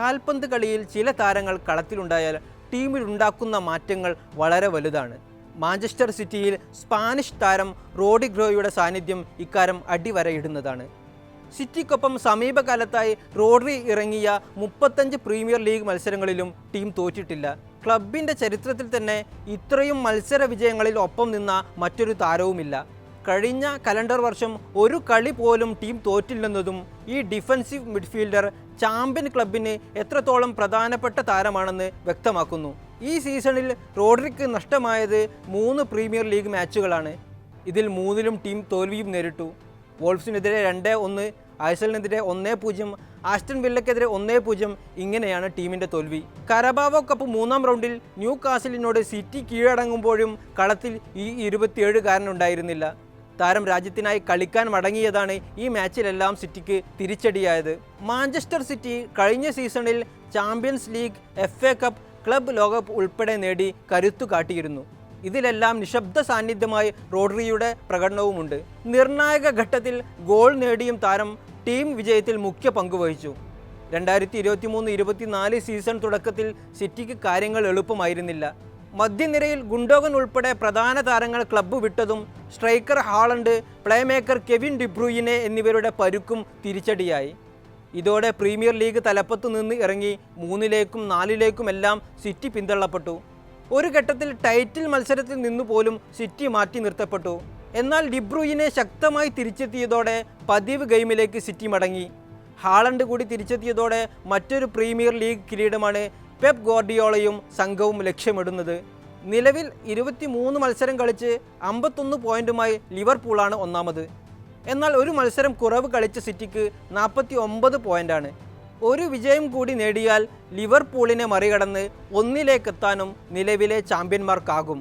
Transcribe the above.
കാൽപന്ത് കളിയിൽ ചില താരങ്ങൾ കളത്തിലുണ്ടായാൽ ടീമിലുണ്ടാക്കുന്ന മാറ്റങ്ങൾ വളരെ വലുതാണ്. മാഞ്ചസ്റ്റർ സിറ്റിയിൽ സ്പാനിഷ് താരം റോഡിഗ്രോയുടെ സാന്നിധ്യം ഇക്കാരം അടിവരയിടുന്നതാണ്. സിറ്റിക്കൊപ്പം സമീപകാലത്തായി റോഡ്രി ഇറങ്ങിയ മുപ്പത്തഞ്ച് പ്രീമിയർ ലീഗ് മത്സരങ്ങളിലും ടീം തോറ്റിട്ടില്ല. ക്ലബിന്റെ ചരിത്രത്തിൽ തന്നെ ഇത്രയും മത്സര വിജയങ്ങളിൽ ഒപ്പം നിന്ന മറ്റൊരു താരവുമില്ല. കഴിഞ്ഞ കലണ്ടർ വർഷം ഒരു കളി പോലും ടീം തോറ്റില്ലെന്നതും ഈ ഡിഫൻസീവ് മിഡ്ഫീൽഡർ ചാമ്പ്യൻ ക്ലബിന് എത്രത്തോളം പ്രധാനപ്പെട്ട താരമാണെന്ന് വ്യക്തമാക്കുന്നു. ഈ സീസണിൽ റോഡ്രിക്ക് നഷ്ടമായത് മൂന്ന് പ്രീമിയർ ലീഗ് മാച്ചുകളാണ്. ഇതിൽ മൂന്നിലും ടീം തോൽവിയും നേരിട്ടു. വോൾഫ്സിനെതിരെ രണ്ട് ഒന്ന് ഐസലിനെതിരെ ഒന്നേ പൂജ്യം ആസ്റ്റൺ വില്ലക്കെതിരെ ഒന്നേ പൂജ്യം ഇങ്ങനെയാണ് ടീമിന്റെ തോൽവി. കരബാവോ കപ്പ് മൂന്നാം റൗണ്ടിൽ ന്യൂ കാസിലിനോട് സിറ്റി കീഴടങ്ങുമ്പോഴും കളത്തിൽ ഈ ഇരുപത്തിയേഴുകാരനുണ്ടായിരുന്നില്ല താരം രാജ്യത്തിനായി കളിക്കാൻ മടങ്ങിയതാണ് ഈ മാച്ചിലെല്ലാം സിറ്റിക്ക് തിരിച്ചടിയായത്. മാഞ്ചസ്റ്റർ സിറ്റി കഴിഞ്ഞ സീസണിൽ Champions League F A Cup club ലോകകപ്പ് ഉൾപ്പെടെ നേടി കരുത്തു കാട്ടിയിരുന്നു. ഇതിലെല്ലാം നിശബ്ദ സാന്നിധ്യമായി റോഡറിയുടെ പ്രകടനവുമുണ്ട്. നിർണായക ഘട്ടത്തിൽ ഗോൾ നേടിയും താരം ടീം വിജയത്തിൽ മുഖ്യ പങ്കുവഹിച്ചു രണ്ടായിരത്തി ഇരുപത്തി മൂന്ന് ഇരുപത്തിനാല് സീസൺ തുടക്കത്തിൽ സിറ്റിക്ക് കാര്യങ്ങൾ എളുപ്പമായിരുന്നില്ല. മധ്യനിരയിൽ ഗുണ്ടോഗൻ ഉൾപ്പെടെ പ്രധാന താരങ്ങൾ club വിട്ടതും striker Haaland playmaker Kevin De Bruyne എന്നിവരുടെ പരുക്കും തിരിച്ചടിയായി. ഇതോടെ പ്രീമിയർ ലീഗ് തലപ്പത്തു നിന്ന് ഇറങ്ങി മൂന്നിലേക്കും നാലിലേക്കുമെല്ലാം സിറ്റി പിന്തള്ളപ്പെട്ടു. ഒരു ഘട്ടത്തിൽ ടൈറ്റിൽ മത്സരത്തിൽ നിന്നു പോലും സിറ്റി മാറ്റി നിർത്തപ്പെട്ടു. എന്നാൽ ഡിബ്രൂയിനെ ശക്തമായി തിരിച്ചെത്തിയതോടെ പതിവ് ഗെയിമിലേക്ക് സിറ്റി മടങ്ങി. ഹാളണ്ട് കൂടി തിരിച്ചെത്തിയതോടെ മറ്റൊരു പ്രീമിയർ ലീഗ് കിരീടമാണ് പെപ് ഗോർഡിയോളയും സംഘവും ലക്ഷ്യമിടുന്നത്. നിലവിൽ ഇരുപത്തിമൂന്ന് മത്സരം കളിച്ച് അമ്പത്തൊന്ന് പോയിന്റുമായി ലിവർപൂളാണ് ഒന്നാമത്. എന്നാൽ ഒരു മത്സരം കുറവ് കളിച്ച സിറ്റിക്ക് നാൽപ്പത്തി ഒമ്പത് പോയിന്റാണ്. ഒരു വിജയം കൂടി നേടിയാൽ ലിവർപൂളിനെ മറികടന്ന് ഒന്നിലേക്കെത്താനും നിലവിലെ ചാമ്പ്യന്മാർക്കാകും.